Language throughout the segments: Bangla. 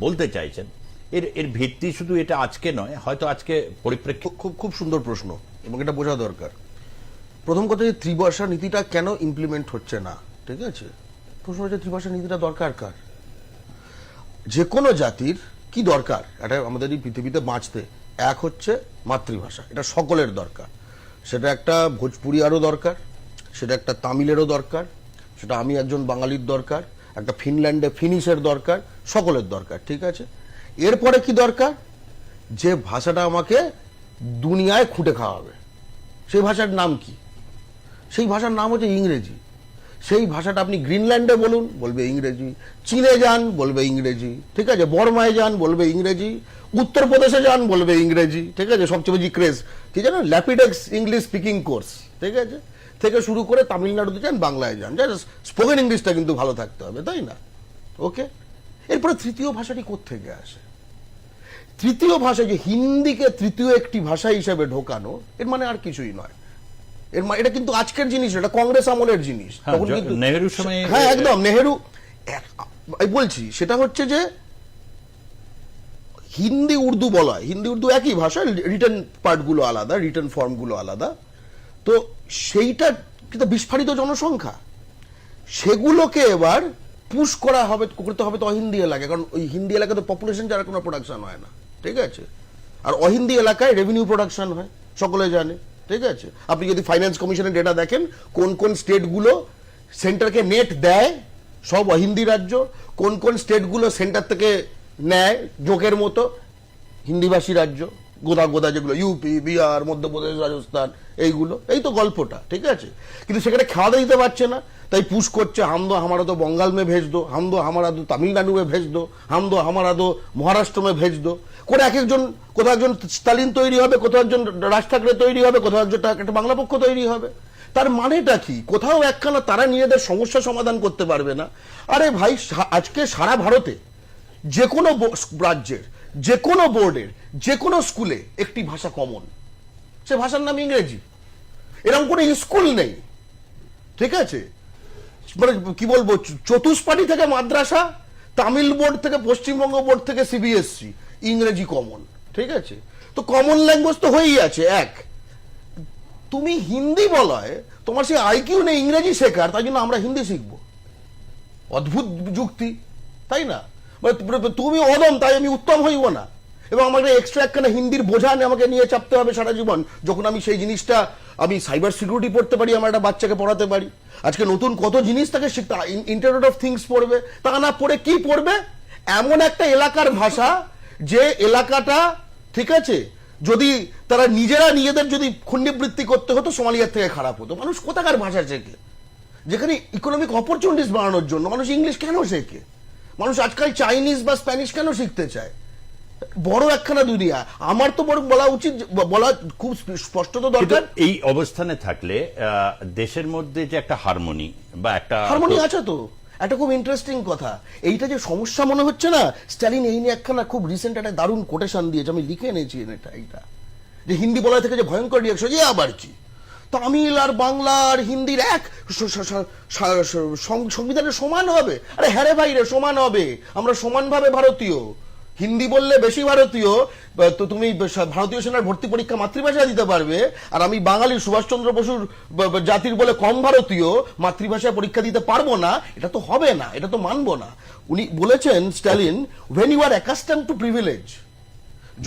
বলতে চাইছেন। এর এর ভিত্তি শুধু এটা আজকে নয়, হয়তো আজকে পরিপ্রেক্ষিত খুব- খুব খুব সুন্দর প্রশ্ন, এবং এটা বোঝা দরকার। প্রথম কথা যে ত্রিভাষা নীতিটা কেন ইমপ্লিমেন্ট হচ্ছে না, ঠিক আছে? প্রশ্ন হচ্ছে ত্রিভাষা নীতিটা দরকার কার? যে কোনো জাতির কি দরকার? এটা আমাদের এই পৃথিবীতে বাঁচতে। এক হচ্ছে মাতৃভাষা, এটা সকলের দরকার। সেটা একটা ভোজপুরিয়ারও দরকার, সেটা একটা তামিলেরও দরকার, সেটা আমি একজন বাঙালির দরকার একটা ফিনল্যান্ডে ফিনিশের দরকার, সকলের দরকার, ঠিক আছে? এরপরে কি দরকার? যে ভাষাটা আমাকে দুনিয়ায় খুঁটে খাওয়াবে। সেই ভাষার নাম কি? সেই ভাষার নাম হচ্ছে ইংরেজি। সেই ভাষাটা আপনি গ্রিনল্যান্ডে বলুন, বলবে ইংরেজি। চীনে যান, বলবে ইংরেজি। ঠিক আছে? বর্মায় যান, বলবে ইংরেজি। উত্তরপ্রদেশে যান, বলবে ইংরেজি। ঠিক আছে? সবচেয়ে বেশি ক্রেজ কি জানো ল্যাপিডেক্স ইংলিশ স্পিকিং কোর্স ঠিক আছে? থেকে শুরু করে তামিলনাড়ুতে যান বাংলায় যান। স্পোকেন ইংলিশটা কিন্তু ভালো থাকতে হবে তাই না? ওকে এরপরে তৃতীয় ভাষাটি কোত্থেকে আসে? তৃতীয় ভাষা যে হিন্দিকে তৃতীয় একটি ভাষা হিসেবে ঢোকানো এর মানে আর কিছুই নয়। এর এটা কিন্তু আজকের জিনিস এটা কংগ্রেস আমলের জিনিস। হ্যাঁ, তখন কিন্তু নেহেরুর সময়ে- হ্যাঁ একদম নেহেরু বলছি সেটা হচ্ছে যে হিন্দি উর্দু বলা হয় হিন্দি উর্দু একই ভাষা রিটার্ন পার্টগুলো আলাদা রিটার্ন ফর্মগুলো আলাদা। তো সেইটা কিন্তু বিস্ফারিত জনসংখ্যা। সেগুলোকে এবার পুশ করা হবে, করতে হবে তো অহিন্দি এলাকায়, কারণ ওই হিন্দি এলাকায় তো পপুলেশন যারা কোনো প্রোডাকশন হয় না, ঠিক আছে? আর অহিন্দি এলাকায় রেভিনিউ প্রোডাকশন হয়, সকলে জানে, ঠিক আছে? আপনি যদি ফাইন্যান্স কমিশনের ডেটা দেখেন, কোন কোন স্টেটগুলো সেন্টারকে নেট দেয়, সব অহিন্দি রাজ্য, কোন কোন স্টেটগুলো সেন্টার থেকে নেয়, জোকের মতো, হিন্দিভাষী রাজ্য গোদা গোদা যেগুলো ইউপি বিহার মধ্যপ্রদেশ রাজস্থান, এইগুলো। এই তো গল্পটা, ঠিক আছে? কিন্তু সেখানে খাওয়া দিতে পারছে না। তাই পুশ করছে হাম দো হামারা তো বঙ্গাল মে ভেজ দো হাম দো হামারা দো তামিলনাড়ু মে ভেজ দো হাম দো হামারা দো মহারাষ্ট্র মে ভেজ দো করে এক একজন, কোথাও একজন স্টালিন তৈরি হবে, কোথাও একজন রাজ ঠাকরে তৈরি হবে, কোথাও একজন একটা বাংলা পক্ষ তৈরি হবে। তার মানেটা কি? কোথাও একখানা তারা নিজেদের সমস্যা সমাধান করতে পারবে না। আরে ভাই আজকে সারা ভারতে যে কোনো রাজ্যের যে কোনো বোর্ডের যে কোনো স্কুলে একটি ভাষা কমন সে ভাষার নাম ইংরেজি। এরকম কোনো স্কুল নেই। ঠিক আছে? মানে কি বলব চতুষ্পাটি থেকে মাদ্রাসা, তামিল বোর্ড থেকে, পশ্চিমবঙ্গ বোর্ড থেকে সিবিএসসি ইংরেজি কমন ঠিক আছে? তো কমন ল্যাঙ্গুয়েজ তো হয়েই আছে, এক। তুমি হিন্দি বলায় তোমার সেই আইকিউ নেই, ইংরেজি শেখার তাই জন্য আমরা হিন্দি শিখব। অদ্ভুত যুক্তি, তাই না? তুমি অদম, তাই আমি উত্তম হইব না। এবং আমাকে এক্সট্রা একখানা হিন্দির বোঝা আমাকে নিয়ে চাপতে হবে সারা জীবন। যখন আমি সেই জিনিসটা, আমি সাইবার সিকিউরিটি পড়তে পারি, আমার একটা বাচ্চাকে পড়াতে পারি। আজকে নতুন কত জিনিস তাকে শিখতে ইন্টারনেট অফ থিংস পড়বে। তা না পড়ে কি পড়বে? এমন একটা এলাকার ভাষা, যে এলাকাটা, ঠিক আছে, যদি তারা নিজেরা নিজেদের যদি খণ্ডিবৃত্তি করতে হতো, সোমালিয়ার থেকে খারাপ হতো। মানুষ কোথাকার ভাষা শেখে? যেখানে ইকোনমিক অপরচুনিটিস বাড়ানোর জন্য মানুষ ইংলিশ কেন শেখে? মানুষ আজকাল চাইনিজ বা স্প্যানিশ কেন শিখতে চায়? বড় একখানা দুনিয়া। আমার তো বরং বলা উচিত বলা খুব স্পষ্ট তো দরকার। এই অবস্থানে থাকলে দেশের মধ্যে যে একটা হারমোনি বা একটা হারমোনি আছে তো। একটা খুব ইন্টারেস্টিং কথা। এইটা যে সমস্যা মনে হচ্ছে না স্ট্যালিন এই নিয়ে একখানা খুব রিসেন্ট একটা দারুণ কোটেশন দিয়েছে। আমি লিখে এনেছি এটা এইটা। যে হিন্দি বলা থেকে যে ভয়ঙ্কর রিয়াকশন যে আবার কি? তামিল আর বাংলা আর হিন্দির এক। সংবিধানে সমান হবে। আরে হ্যাঁ রে ভাই রে, সমান হবে। আমরা সমানভাবে ভারতীয়। হিন্দি বললে বেশি ভারতীয়। তো তুমি ভারতীয় সেনার ভর্তি পরীক্ষা মাতৃভাষায় দিতে পারবে। আর আমি বাঙালি সুভাষচন্দ্র বসুর জাতির বলে কম ভারতীয়, মাতৃভাষায় পরীক্ষা দিতে পারব না, এটা তো হবে না, এটা তো মানবো না। উনি বলেছেন, Stalin when you are accustomed to privilege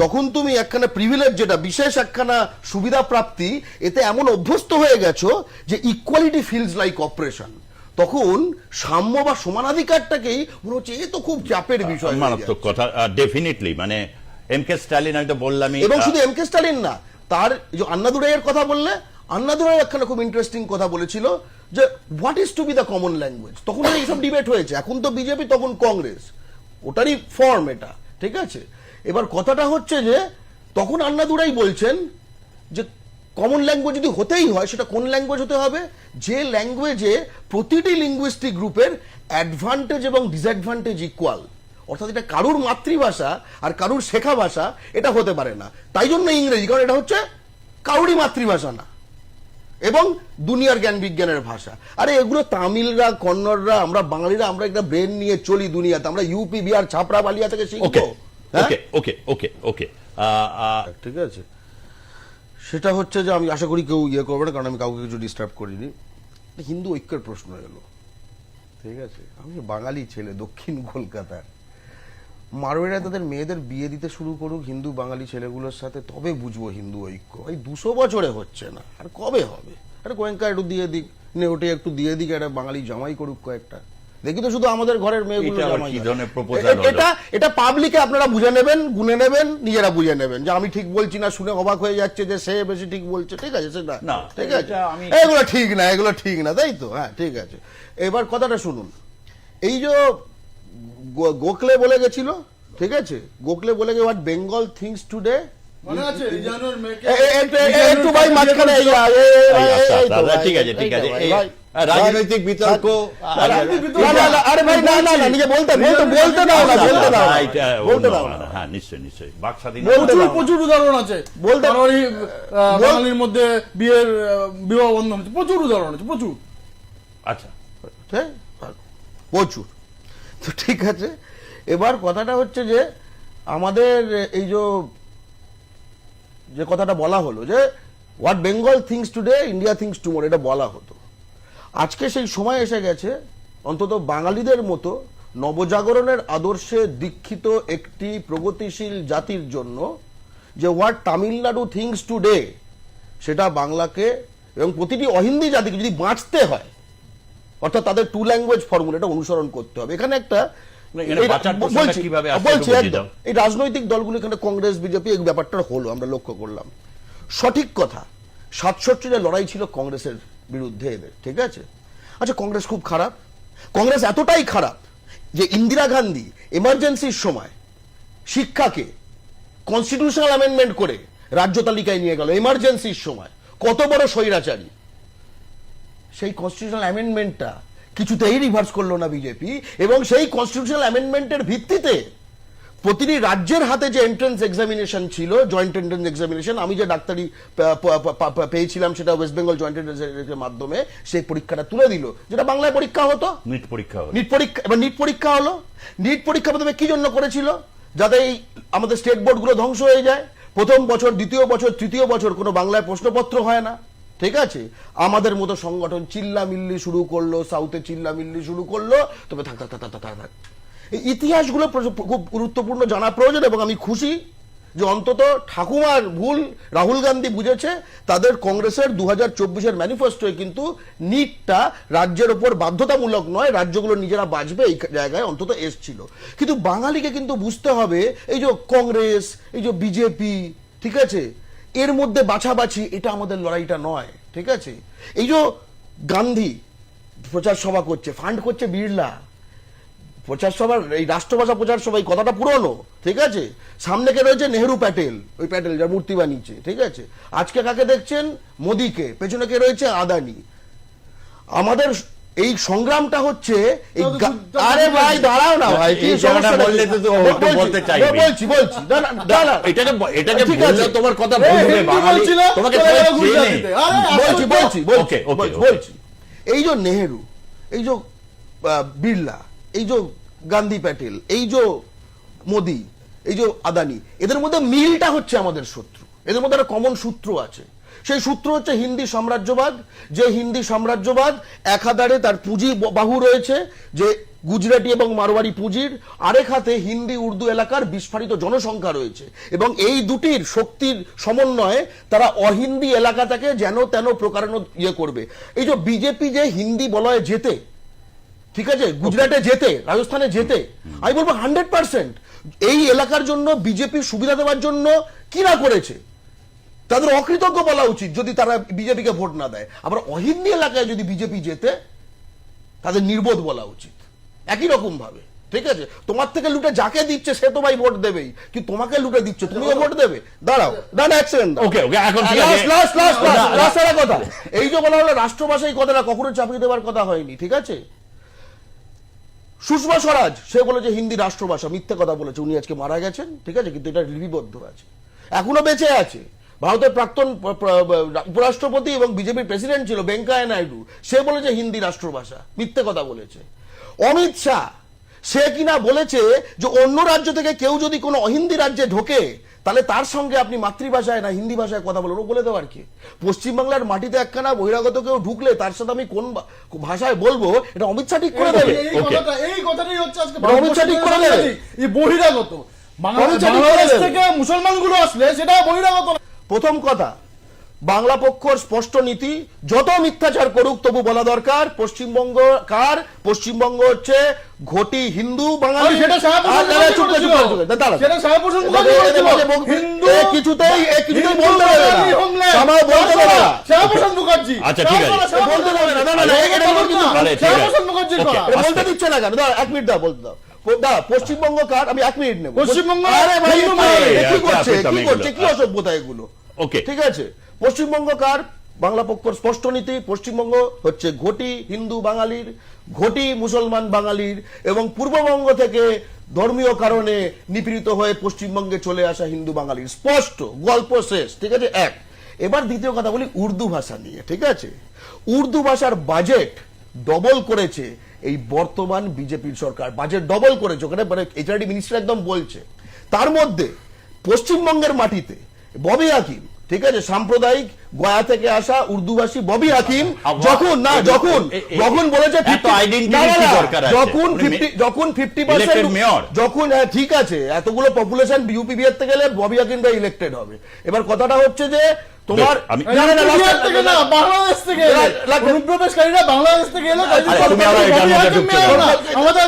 যখন তুমি একখানা প্রিভিলেজ যেটা বিশেষ একখানা সুবিধা প্রাপ্তি এতে এমন অভ্যস্ত হয়ে গেছো যে ইকুয়ালিটি ফিলস লাইক অপারেশন তখন সাম্য বা সমানাধিকারটাকেই মনে হচ্ছে এ তো খুব চাপের বিষয় মারাত্মক কথা। ডেফিনেটলি মানে এম কে স্ট্যালিন হয়তো বললামই এবং শুধু এম কে স্টালিন না তার যে আন্নাদুরাইয়ের কথা বললে আন্নাদুরাই একখানা খুব ইন্টারেস্টিং কথা বলেছিল যে what is to be the common language তখন তো এইসব ডিবেট হয়েছে। এখন তো বিজেপি তখন কংগ্রেস ওটারই ফর্ম এটা ঠিক আছে? এবার কথাটা হচ্ছে যে, তখন আন্নাদুরাই বলছেন যে কমন ল্যাঙ্গুয়েজ যদি হতেই হয়, সেটা কোন ল্যাঙ্গুয়েজ হতে হবে? যে ল্যাঙ্গুয়েজে প্রতিটি লিঙ্গুইস্টিক গ্রুপের অ্যাডভান্টেজ এবং ডিসঅ্যাডভান্টেজ ইকুয়াল অর্থাৎ এটা কারুর মাতৃভাষা আর কারুর শেখা ভাষা, এটা হতে পারে না। তাই জন্য ইংরেজি, কারণ এটা হচ্ছে কারুরই মাতৃভাষা না। এবং দুনিয়ার জ্ঞান বিজ্ঞানের ভাষা। আরে এগুলো তামিলরা, কন্নড়রা, আমরা বাঙালিরা, আমরা একটা ব্রেন নিয়ে চলি দুনিয়াতে। আমরা ইউপি বিহার ছাপড়া, বালিয়া থেকে শিখব? ওকে ওকে ওকে ওকে ঠিক আছে। সেটা হচ্ছে যে আমি আশা করি কেউ ইয়ে করবে না কারণ আমি কাউকে কিছু ডিস্টার্ব করিনি। হিন্দু ঐক্যের প্রশ্ন এলো। ঠিক আছে? আমি বাঙালি ছেলে দক্ষিণ কলকাতার। মারোয়ারিরা তাদের মেয়েদের বিয়ে দিতে শুরু করুক হিন্দু বাঙালি ছেলেগুলোর সাথে তবে বুঝব হিন্দু ঐক্য। এই দুশো বছরে হচ্ছে না। আর কবে হবে? আরে গোয়েঙ্কা একটু দিয়ে দিক নেওটে একটু দিয়ে দিক একটা বাঙালি জামাই করুক কয়েকটা। দেখি তো শুধু আমাদের ঘরের মেয়েগুলো এটা এটা এটা পাবলিকে আপনারা বুঝে নেবেন গুনে নেবেন নিজেরা বুঝে নেবেন যে আমি ঠিক বলছি না শুনে অবাক হয়ে যাচ্ছে যে সে বেশি ঠিক বলছে। ঠিক আছে সেটা না, ঠিক আছে। এগুলো ঠিক না এগুলো ঠিক না তাই তো? হ্যাঁ ঠিক আছে। এবার কথাটা শুনুন। এই যে গোখলে বলে গেছিল ঠিক আছে? গোখলে বলে গে হোয়াট বেঙ্গল থিংস টুডে মনে আছে একটু ভাই মাঝখানে আচ্ছা, দাদা, ঠিক ঠিক রাজনৈতিক বিতর্ক, ভাই, আহ, রাজনৈতিক বিতর্ক, না, না, না, আরে ভাই না না না নিজে বলতে বলতে বলতে দাও না বলতে দাও বলতে দাও না, না হ্যাঁ নিশ্চয়ই নিশ্চয়ই বাক স্বাধীনতা প্রচুর প্রচুর উদাহরণ আছে বলতে- বাঙালির মধ্যে বিয়ের বিবাহ বন্ধন হচ্ছে প্রচুর উদাহরণ আছে প্রচুর আচ্ছা হ্যাঁ প্রচুর তো ঠিক আছে এবার কথাটা হচ্ছে যে আমাদের এই যে যে কথাটা বলা হলো যে what Bengal thinks today India thinks tomorrow এটা বলা হতো। আজকে সেই সময় এসে গেছে, অন্তত বাঙালিদের মতো নবজাগরণের আদর্শে দীক্ষিত একটি প্রগতিশীল জাতির জন্য যে হোয়াট তামিলনাড়ু থিংস টুডে সেটা বাংলাকে এবং প্রতিটি অহিন্দি জাতিকে যদি বাঁচতে হয়, অর্থাৎ তাদের টু ল্যাঙ্গুয়েজ ফর্মুলাটা অনুসরণ করতে হবে। এখানে একটা না, এখানে এই- বলছি, একদম। রাজনৈতিক দলগুলো এখানে কংগ্রেস বিজেপি এই ব্যাপারটা হলো আমরা লক্ষ্য করলাম। সঠিক কথা সাতষট্টিটা লড়াই ছিল কংগ্রেসের বিরুদ্ধে এদের ঠিক আছে? আচ্ছা কংগ্রেস খুব খারাপ। কংগ্রেস এতটাই খারাপ যে ইন্দিরা গান্ধী এমার্জেন্সির সময় শিক্ষাকে কনস্টিটিউশনাল অ্যামেন্ডমেন্ট করে রাজ্য তালিকায় নিয়ে গেল এমার্জেন্সির সময়। কত বড় স্বৈরাচারী? সেই কনস্টিটিউশনাল অ্যামেন্ডমেন্টটা কিছুতেই রিভার্স করল না বিজেপি এবং সেই কনস্টিটিউশনাল অ্যামেন্ডমেন্টের ভিত্তিতে প্রতিটি রাজ্যের হাতে যে এন্ট্রান্স এক্সামিনেশন ছিল জয়েন্ট এন্ট্রেন্স এক্সামিনেশন আমি যে ডাক্তারি পেয়েছিলাম সেটা ওয়েস্ট বেঙ্গল জয়েন্ট এন্ট্রান্সের মাধ্যমে সেই পরীক্ষাটা তুলে দিল। যেটা বাংলায় পরীক্ষা হতো। নিট পরীক্ষা নিট পরীক্ষা এবার নিট পরীক্ষা হলো। নিট পরীক্ষা প্রথমে কি জন্য করেছিল? যাতে এই আমাদের স্টেট বোর্ডগুলো ধ্বংস হয়ে যায়। প্রথম বছর দ্বিতীয় বছর তৃতীয় বছর কোনো বাংলায় প্রশ্নপত্র হয় না। ঠিক আছে? আমাদের মতো সংগঠন চিল্লা মিল্লি শুরু করল সাউথে চিল্লা মিল্লি শুরু করল তবে থাক থাক থাক থাক, থাক এই ইতিহাসগুলো খুব গুরুত্বপূর্ণ জানা প্রয়োজন এবং আমি খুশি যে অন্তত ঠাকুমার ভুল রাহুল গান্ধী বুঝেছে তাদের কংগ্রেসের দু হাজার চব্বিশের ম্যানিফেস্টোয় কিন্তু নিটটা রাজ্যের ওপর বাধ্যতামূলক নয় রাজ্যগুলো নিজেরা বাঁচবে এই জায়গায় অন্তত এসছিল। কিন্তু বাঙালিকে কিন্তু বুঝতে হবে এই যে কংগ্রেস এই যে বিজেপি ঠিক আছে? এর মধ্যে বাছাবাছি, এটা আমাদের লড়াইটা নয়, ঠিক আছে? এই যে গান্ধী প্রচার সভা করছে ফান্ড করছে বিড়লা। প্রচার সভার, এই রাষ্ট্রভাষা প্রচার সভা, এই কথাটা পুরনো, ঠিক আছে? সামনে কে রয়েছে? নেহরু প্যাটেল, ওই প্যাটেল যার মূর্তি বানিয়েছে, ঠিক আছে? আজকে কাকে দেখছেন? মোদিকে। পেছনে কে রয়েছে? আদানি। আমাদের এই সংগ্রামটা হচ্ছে আরে ভাই দাঁড়াও না ভাই কি এই জায়গাটা সমস্যা বললে তো বলতে চাইবে। বলছি বলছি। এটাকে এটাকে বললে তোমার কথা হিন্দি বাঙালি। তোমাকে বলছি বলছি ওকে, ওকে, বলছি, এই যে নেহেরু এই যে বিড়লা এই যে গান্ধী প্যাটেল এই যে মোদি এই যে আদানি এদের মধ্যে মিলটা হচ্ছে আমাদের শত্রু। এদের মধ্যে একটা কমন সূত্র আছে। সেই সূত্র হচ্ছে হিন্দি সাম্রাজ্যবাদ। যে হিন্দি সাম্রাজ্যবাদ একাধারে তার পুঁজি বাহু রয়েছে, যে গুজরাটি এবং মারোয়ারি পুঁজির। আরেক হাতে হিন্দি উর্দু এলাকার বিস্ফারিত জনসংখ্যা রয়েছে এবং এই দুটির শক্তির সমন্বয়ে তারা অহিন্দি এলাকাটাকে যেন তেন প্রকারানো ইয়ে করবে। এই যে বিজেপি যে হিন্দি বলয়ে যেতে ঠিক আছে? গুজরাটে যেতে রাজস্থানে যেতে আমি বলব হান্ড্রেড পার্সেন্ট এই এলাকার জন্য বিজেপি সুবিধা দেওয়ার জন্য কি না করেছে? তাদের অকৃতজ্ঞ বলা উচিত যদি তারা বিজেপিকে ভোট না দেয়। আবার অহিন্দি এলাকায় যদি বিজেপি যেতে তাদের নির্বোধ বলা উচিত। একই রকম ভাবে ঠিক আছে? তোমার থেকে লুটে যাকে দিচ্ছে সে তো ভাই ভোট দেবেই কি তোমাকে লুটে দিচ্ছে তুমিও ভোট দেবে। দাঁড়াও দাঁড়া এক সেকেন্ড ওকে, ওকে, এখন লাস্ট লাস্ট লাস্ট একটা কথা। এই যে বলা হলো রাষ্ট্রভাষা এই কথাটা কখনো চাপিয়ে দেওয়ার কথা হয়নি ঠিক আছে? সুষমা স্বরাজ সে বলেছে হিন্দি রাষ্ট্রভাষা মিথ্যে কথা বলেছে উনি আজকে মারা গেছেন ঠিক আছে? কিন্তু এটা লিপিবদ্ধ আছে। এখনও বেঁচে আছে। ভারতের প্রাক্তন উপরাষ্ট্রপতি এবং বিজেপির প্রেসিডেন্ট ছিল ভেঙ্কায়া নাইডু। সে বলেছে হিন্দি রাষ্ট্রভাষা মিথ্যে কথা বলেছে। অমিত শাহ সে কিনা বলেছে যে অন্য রাজ্য থেকে কেউ যদি কোনো অহিন্দি রাজ্যে ঢোকে তাহলে তার সঙ্গে আপনি মাতৃভাষায় না হিন্দি ভাষায় কথা বলুন। ও বলে দেওয়ার কি। পশ্চিমবাংলার মাটিতে একখানা বহিরাগত কেউ ঢুকলে তার সাথে আমি কোন ভাষায় বলব এটা অমিত শাহ ঠিক করে দেবে? এই কথাটাই হচ্ছে আজকে অমিত শাহ ঠিক করে দেবে। এই বহিরাগত। বাংলা- অমিত শাহ ঠিক করে বাংলাদেশ থেকে মুসলমানগুলো আসলে সেটা বহিরাগত। প্রথম কথা বাংলা পক্ষর স্পষ্ট নীতি যত মিথ্যাচার করুক তবু বলা দরকার পশ্চিমবঙ্গ কার পশ্চিমবঙ্গ হচ্ছে ঘটি হিন্দু বাঙালি কিছুতেই কিছুতেই বলতে না। বলতে না মুখার্জি আচ্ছা, ঠিক আছে। বলতে না না না এটা বলতে দিচ্ছে না কেন এক মিনিট দাও বলতে দাও পশ্চিমবঙ্গ কার? আমি এক মিনিট নেব। পশ্চিমবঙ্গ আরে ভাই কি আচ্ছা, করছে? কি করছে? কি অসভ্যতা এগুলো? Okay. ঠিক আছে? পশ্চিমবঙ্গ কার? বাংলা পক্ষর স্পষ্ট নীতি পশ্চিমবঙ্গ হচ্ছে ঘটি হিন্দু বাঙালির ঘটি মুসলমান বাঙালির এবং পূর্ববঙ্গ থেকে ধর্মীয় কারণে নিপীড়িত হয়ে পশ্চিমবঙ্গে চলে আসা হিন্দু বাঙালির। স্পষ্ট গল্প শেষ ঠিক আছে? এক। এবার দ্বিতীয় কথা বলি উর্দু ভাষা নিয়ে ঠিক আছে? উর্দু ভাষার বাজেট ডবল করেছে এই বর্তমান বিজেপির সরকার বাজেট ডবল করেছে ওখানে মানে এইচআরডি মিনিস্টার একদম বলছে তার মধ্যে পশ্চিমবঙ্গের মাটিতে ববি হাকিম ঠিক আছে সাম্প্রদায়িক গয়া থেকে আসা উর্দুভাষী ববি হাকিম যখন না যখন যখন বলেছে এত 50 identity না, না, কি না, দরকার আছে? যখন ফিফটি যখন ফিফটি mayor। যখন হ্যাঁ ঠিক আছে এতগুলো পপুলেশন ইউপি বিহার গেলে ববি হাকিমটা ইলেক্টেড হবে এবার কথাটা হচ্ছে যে তোমার আমি- থেকে না বাংলাদেশ থেকে। অনুপ্রবেশকারীরা বাংলাদেশ থেকে এলে। আমাদের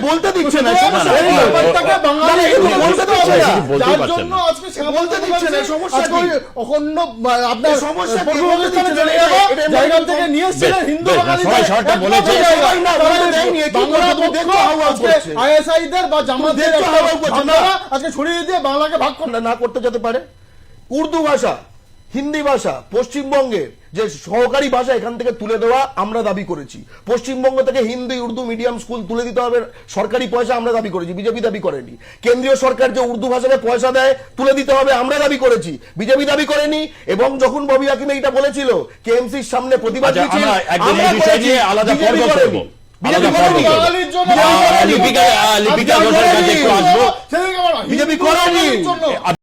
বলতে দিচ্ছে না। আজকে ছড়িয়ে দিয়ে বাংলাকে ভাগ করে না না করতে যেতে পারে উর্দু ভাষা হিন্দি ভাষা পশ্চিমবঙ্গের যে সহকারী ভাষা এখান থেকে তুলে দেওয়া আমরা দাবি করেছি। পশ্চিমবঙ্গ থেকে হিন্দি উর্দু মিডিয়াম স্কুল তুলে দিতে হবে সরকারি পয়সা আমরা দাবি করেছি বিজেপি দাবি করেনি। কেন্দ্রীয় সরকার যে উর্দু ভাষাকে পয়সা দেয় তুলে দিতে হবে আমরা দাবি করেছি। বিজেপি দাবি করেনি এবং যখন ববি হাকিম এইটা বলেছিল কেএমসির সামনে প্রতিবাদ আচ্ছা, মিছিল আমরা একদম আমরা এই বিষয় করেছি, আলাদা পর্ব করেনি। বিজেপি করেনি।